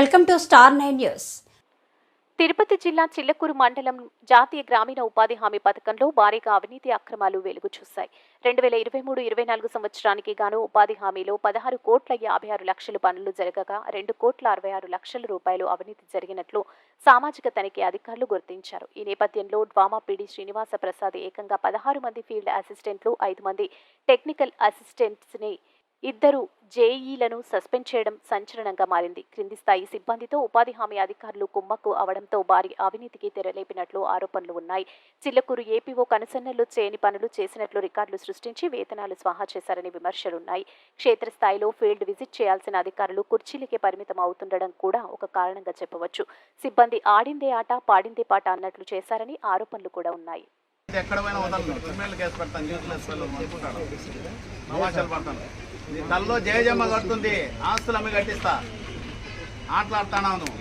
Welcome to star nine news. Tirupati జిల్లా చిల్లకూరు మండలం జాతీయ గ్రామీణ ఉపాధి హామీ పథకంలో భారీగా అవినీతి అక్రమాలు వెలుగు చూశాయి. రెండు వేల ఇరవై మూడు ఇరవై నాలుగు సంవత్సరానికి గాను ఉపాధి హామీలో పదహారు కోట్ల యాభై ఆరు లక్షల పనులు జరగగా రెండు కోట్ల అరవై ఆరు లక్షల రూపాయలు అవినీతి జరిగినట్లు సామాజిక తనిఖీ అధికారులు గుర్తించారు. ఈ నేపథ్యంలో డ్వామా పీడి శ్రీనివాస ప్రసాద్ ఏకంగా పదహారు మంది ఫీల్డ్ అసిస్టెంట్లు ఐదు మంది టెక్నికల్ అసిస్టెంట్స్ని ఇద్దరు జేఈలను సస్పెండ్ చేయడం సంచలనంగా మారింది. క్రింది స్థాయి సిబ్బందితో ఉపాధి హామీ అధికారులు కుమ్మక్కు అవడంతో భారీ అవినీతికి తెరలేపినట్లు ఆరోపణలు ఉన్నాయి. చిల్లకూరు ఏపీఓ కనుసన్నల్లో చేయని పనులు చేసినట్లు రికార్డులు సృష్టించి వేతనాలు స్వాహా చేశారని విమర్శలున్నాయి. క్షేత్రస్థాయిలో ఫీల్డ్ విజిట్ చేయాల్సిన అధికారులు కుర్చీలకే పరిమితం అవుతుండడం కూడా ఒక కారణంగా చెప్పవచ్చు. సిబ్బంది ఆడిందే ఆట పాడిందే పాట అన్నట్లు చేశారని ఆరోపణలు కూడా ఉన్నాయి. ఎక్కడ పోయినా వదలను క్రిమినల్ కేసు పెడతాను న్యూస్లెస్ వాళ్ళు అనుకుంటాడు తమాషాలు పడతాను. నీ తల్లో జయజమ్మ కడుతుంది ఆస్తులు అమ్మి కట్టిస్తా. ఆటలాడుతానా నువ్వు.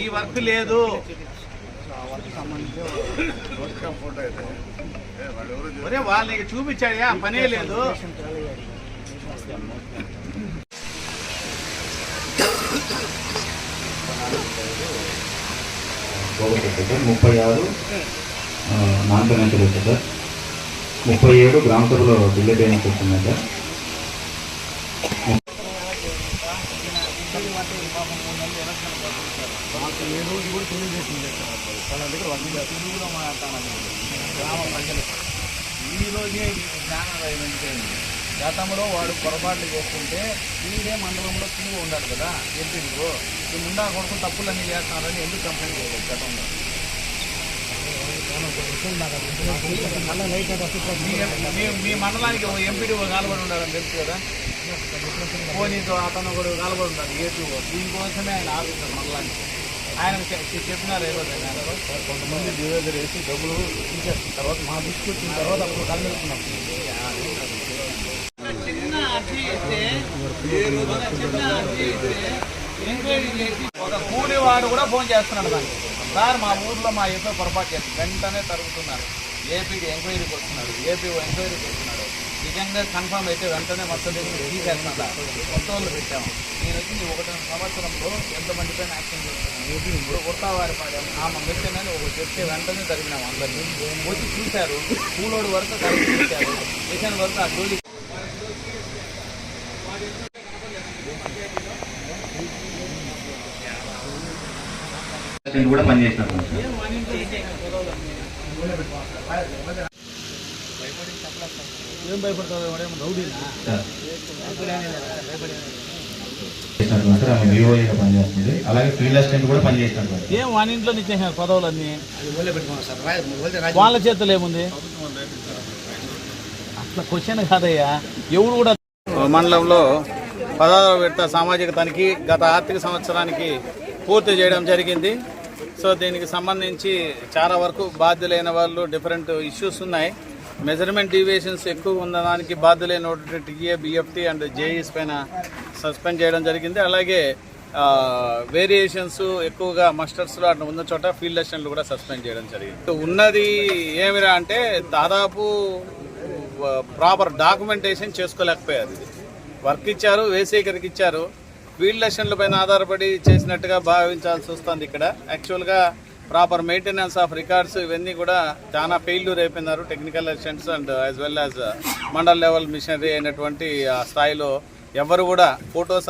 ఈ వర్క్ లేదు. ఒరే వాళ్ళు నీకు పనే లేదు. సార్ ముప్పై ఆరు. నాన్ ఫైనాన్షియల్ వచ్చాయి సార్ ముప్పై ఏడు గ్రామ సభలో బిల్లు పేమెంట్ వచ్చింది సార్. ఈ రోజే ఈ జ్ఞానోదయం అంటే గతంలో వాడు పొరపాట్లు చేస్తుంటే వీడే మండలంలో తిరిగి ఉండాలి కదా ఎంపీడీఓ ఈ ముండా కొడుకు తప్పులన్నీ చేస్తున్నారని ఎందుకు కంప్లైంట్ చేయలేదు గతంలో? మీ- మీ- మీ మండలానికి ఓ ఎంపీడీఓ కాలబడి ఉండాలని తెలుసు కదా? పోనీతో అతను కూడా కాలబడి ఉండాలి ఏపీఓ దీనికోసమే ఆయన ఆఫీసర్ మండలానికి. ఆయన చెప్పినారు కొంతమంది డివైజర్ వేసి డబ్బులు తీసేసిన తర్వాత మా దృష్టికి వచ్చిన తర్వాత అప్పుడు కలిగిస్తున్నాం ఒక కూలివాడు కూడా ఫోన్ చేస్తున్నాడు దానికి సార్ మా ఊర్లో మా ఏపీ పొరపాటు చేసి వెంటనే తరుగుతున్నారు ఏపీకి ఎంక్వైరీకి వస్తున్నాడు ఏపీ ఎంక్వైరీకి వస్తున్నాడు నిజంగా కన్ఫర్మ్ అయితే వెంటనే మొత్తం తీసేస్తున్నారు కొత్త వాళ్ళు పెట్టాము నేను వచ్చి ఒకటి సంవత్సరంలో ఎంతమంది పైన యాక్షన్ చేస్తున్నాను ఇప్పుడు కొత్తవారి పాడాము ఆమె పెట్టానని ఒక చెప్తే వెంటనే తరిగినాము అందరినీ వచ్చి చూశారు కూలోడు వరకు తరిగి చూశారు మిషన్ వరకు ఆ జోలి కూడా పనిచేసినారు ఏం రౌడీనా ఆమె వివోఏగా పనిచేస్తుంది అలాగే ఫీల్డ్ అసిస్టెంట్ కూడా సార్. ఏం వాని ఇంట్లో ఇచ్చేసారు పదవులన్నీ? వాళ్ళ చేతులు ఏముంది? అట్లా క్వశ్చన్ కాదయ్యా. ఎవరు కూడా మండలంలో పదహారవ విడత సామాజిక తనిఖీ గత ఆర్థిక సంవత్సరానికి పూర్తి చేయడం జరిగింది. సో దీనికి సంబంధించి చాలా వరకు బాధ్యులైన వాళ్ళు డిఫరెంట్ ఇష్యూస్ ఉన్నాయి. మెజర్మెంట్ డీవియేషన్స్ ఎక్కువ ఉన్నదానికి బాధ్యులైన టీఏ బిఎఫ్టీ అండ్ జేఈస్ పైన సస్పెండ్ చేయడం జరిగింది. అలాగే వేరియేషన్స్ ఎక్కువగా మస్టర్స్లో అట్లా ఉన్న చోట ఫీల్డ్ అసిస్టెంట్లు కూడా సస్పెండ్ చేయడం జరిగింది. ఉన్నది ఏమిరా అంటే దాదాపు ప్రాపర్ డాక్యుమెంటేషన్ చేసుకోలేకపోయారు ఇది. వర్క్ ఇచ్చారు వేసేకరికి ఇచ్చారు. ఫీల్డ్ లెసన్ల పైన ఆధారపడి చేసినట్టుగా భావించాల్సి వస్తుంది ఇక్కడ. యాక్చువల్గా ప్రాపర్ మెయింటెనెన్స్ ఆఫ్ రికార్డ్స్ ఇవన్నీ కూడా చాలా ఫెయిల్యూర్ అయిపోయినారు technical assistants and as well as mandal level machinery అయినటువంటి uh, స్థాయిలో ఎవరు కూడా ఫొటోస్